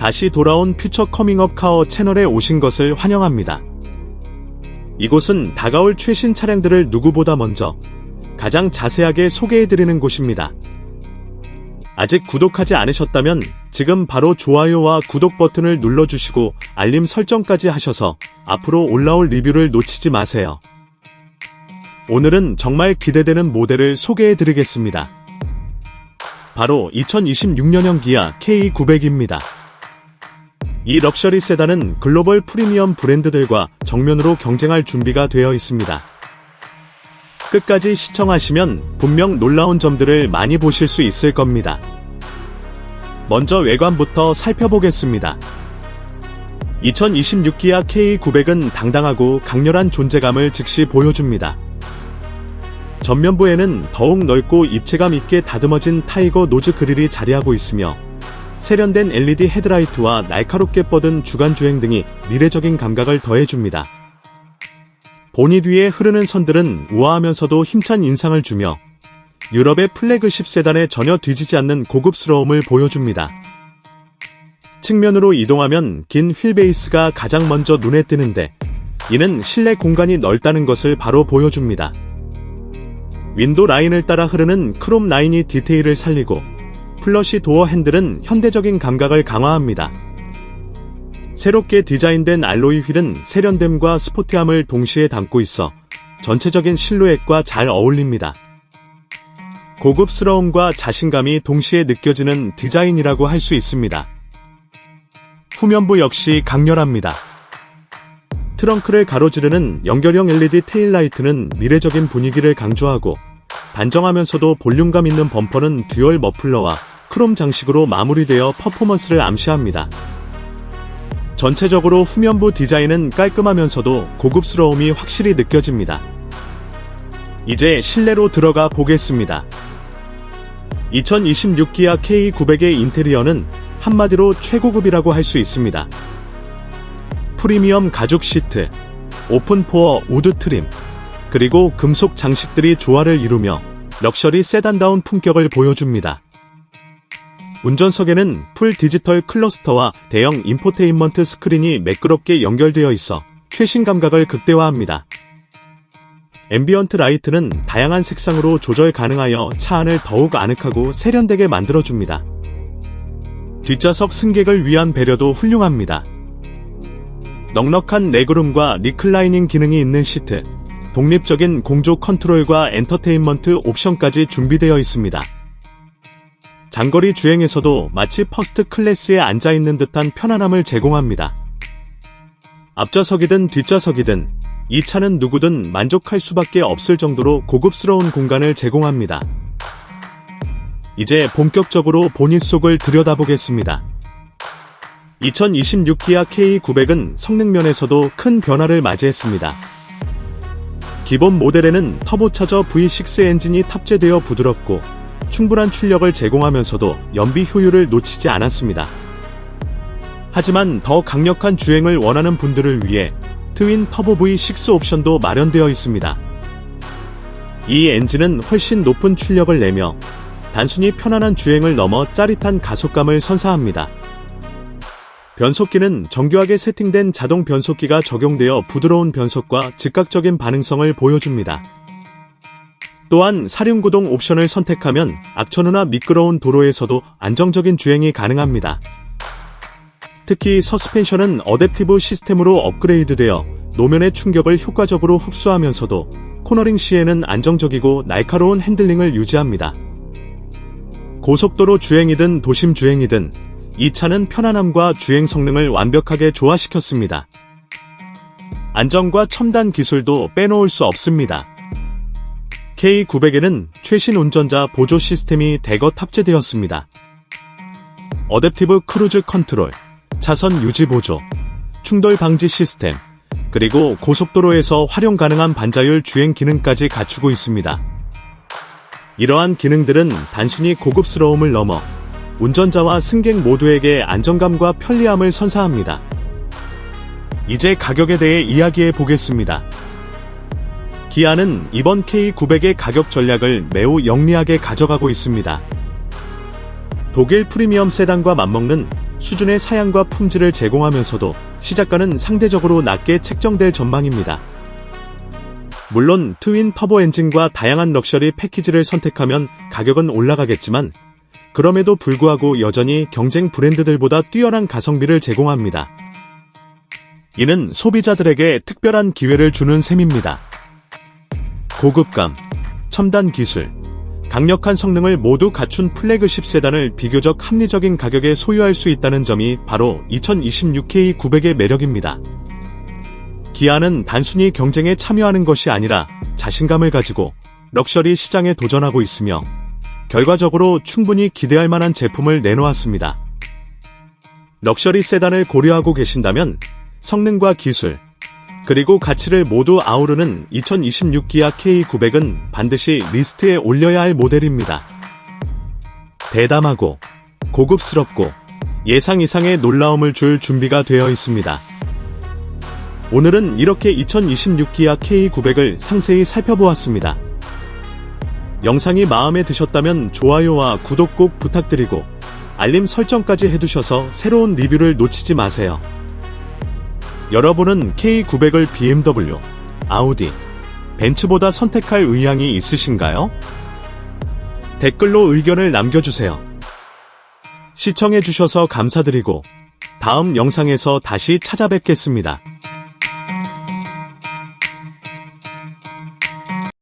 다시 돌아온 퓨처 커밍업 카어 채널에 오신 것을 환영합니다. 이곳은 다가올 최신 차량들을 누구보다 먼저 가장 자세하게 소개해드리는 곳입니다. 아직 구독하지 않으셨다면 지금 바로 좋아요와 구독 버튼을 눌러주시고 알림 설정까지 하셔서 앞으로 올라올 리뷰를 놓치지 마세요. 오늘은 정말 기대되는 모델을 소개해드리겠습니다. 바로 2026년형 기아 K900입니다. 이 럭셔리 세단은 글로벌 프리미엄 브랜드들과 정면으로 경쟁할 준비가 되어 있습니다. 끝까지 시청하시면 분명 놀라운 점들을 많이 보실 수 있을 겁니다. 먼저 외관부터 살펴보겠습니다. 2026 기아 K900은 당당하고 강렬한 존재감을 즉시 보여줍니다. 전면부에는 더욱 넓고 입체감 있게 다듬어진 타이거 노즈 그릴이 자리하고 있으며 세련된 LED 헤드라이트와 날카롭게 뻗은 주간 주행 등이 미래적인 감각을 더해줍니다. 보닛 위에 흐르는 선들은 우아하면서도 힘찬 인상을 주며 유럽의 플래그십 세단에 전혀 뒤지지 않는 고급스러움을 보여줍니다. 측면으로 이동하면 긴 휠베이스가 가장 먼저 눈에 띄는데 이는 실내 공간이 넓다는 것을 바로 보여줍니다. 윈도 라인을 따라 흐르는 크롬 라인이 디테일을 살리고 플러시 도어 핸들은 현대적인 감각을 강화합니다. 새롭게 디자인된 알로이 휠은 세련됨과 스포티함을 동시에 담고 있어 전체적인 실루엣과 잘 어울립니다. 고급스러움과 자신감이 동시에 느껴지는 디자인이라고 할 수 있습니다. 후면부 역시 강렬합니다. 트렁크를 가로지르는 연결형 LED 테일라이트는 미래적인 분위기를 강조하고 단정하면서도 볼륨감 있는 범퍼는 듀얼 머플러와 크롬 장식으로 마무리되어 퍼포먼스를 암시합니다. 전체적으로 후면부 디자인은 깔끔하면서도 고급스러움이 확실히 느껴집니다. 이제 실내로 들어가 보겠습니다. 2026 기아 K900의 인테리어는 한마디로 최고급이라고 할 수 있습니다. 프리미엄 가죽 시트, 오픈 포어 우드 트림, 그리고 금속 장식들이 조화를 이루며 럭셔리 세단다운 품격을 보여줍니다. 운전석에는 풀 디지털 클러스터와 대형 인포테인먼트 스크린이 매끄럽게 연결되어 있어 최신 감각을 극대화합니다. 앰비언트 라이트는 다양한 색상으로 조절 가능하여 차 안을 더욱 아늑하고 세련되게 만들어줍니다. 뒷좌석 승객을 위한 배려도 훌륭합니다. 넉넉한 레그룸과 리클라이닝 기능이 있는 시트, 독립적인 공조 컨트롤과 엔터테인먼트 옵션까지 준비되어 있습니다. 장거리 주행에서도 마치 퍼스트 클래스에 앉아 있는 듯한 편안함을 제공합니다. 앞좌석이든 뒷좌석이든 이 차는 누구든 만족할 수밖에 없을 정도로 고급스러운 공간을 제공합니다. 이제 본격적으로 본닛 속을 들여다보겠습니다. 2026 기아 K900은 성능면에서도 큰 변화를 맞이했습니다. 기본 모델에는 터보차저 V6 엔진이 탑재되어 부드럽고 충분한 출력을 제공하면서도 연비 효율을 놓치지 않았습니다. 하지만 더 강력한 주행을 원하는 분들을 위해 트윈 터보 V6 옵션도 마련되어 있습니다. 이 엔진은 훨씬 높은 출력을 내며 단순히 편안한 주행을 넘어 짜릿한 가속감을 선사합니다. 변속기는 정교하게 세팅된 자동 변속기가 적용되어 부드러운 변속과 즉각적인 반응성을 보여줍니다. 또한 사륜구동 옵션을 선택하면 악천후나 미끄러운 도로에서도 안정적인 주행이 가능합니다. 특히 서스펜션은 어댑티브 시스템으로 업그레이드되어 노면의 충격을 효과적으로 흡수하면서도 코너링 시에는 안정적이고 날카로운 핸들링을 유지합니다. 고속도로 주행이든 도심 주행이든 이 차는 편안함과 주행 성능을 완벽하게 조화시켰습니다. 안정과 첨단 기술도 빼놓을 수 없습니다. K900에는 최신 운전자 보조 시스템이 대거 탑재되었습니다. 어댑티브 크루즈 컨트롤, 차선 유지 보조, 충돌 방지 시스템, 그리고 고속도로에서 활용 가능한 반자율 주행 기능까지 갖추고 있습니다. 이러한 기능들은 단순히 고급스러움을 넘어 운전자와 승객 모두에게 안정감과 편리함을 선사합니다. 이제 가격에 대해 이야기해 보겠습니다. 기아는 이번 K900의 가격 전략을 매우 영리하게 가져가고 있습니다. 독일 프리미엄 세단과 맞먹는 수준의 사양과 품질을 제공하면서도 시작가는 상대적으로 낮게 책정될 전망입니다. 물론 트윈 터보 엔진과 다양한 럭셔리 패키지를 선택하면 가격은 올라가겠지만 그럼에도 불구하고 여전히 경쟁 브랜드들보다 뛰어난 가성비를 제공합니다. 이는 소비자들에게 특별한 기회를 주는 셈입니다. 고급감, 첨단 기술, 강력한 성능을 모두 갖춘 플래그십 세단을 비교적 합리적인 가격에 소유할 수 있다는 점이 바로 2026K 900의 매력입니다. 기아는 단순히 경쟁에 참여하는 것이 아니라 자신감을 가지고 럭셔리 시장에 도전하고 있으며 결과적으로 충분히 기대할 만한 제품을 내놓았습니다. 럭셔리 세단을 고려하고 계신다면 성능과 기술, 그리고 가치를 모두 아우르는 2026 기아 K900은 반드시 리스트에 올려야 할 모델입니다. 대담하고 고급스럽고 예상 이상의 놀라움을 줄 준비가 되어 있습니다. 오늘은 이렇게 2026 기아 K900을 상세히 살펴보았습니다. 영상이 마음에 드셨다면 좋아요와 구독 꼭 부탁드리고 알림 설정까지 해두셔서 새로운 리뷰를 놓치지 마세요. 여러분은 K900을 BMW, 아우디, 벤츠보다 선택할 의향이 있으신가요? 댓글로 의견을 남겨주세요. 시청해주셔서 감사드리고 다음 영상에서 다시 찾아뵙겠습니다.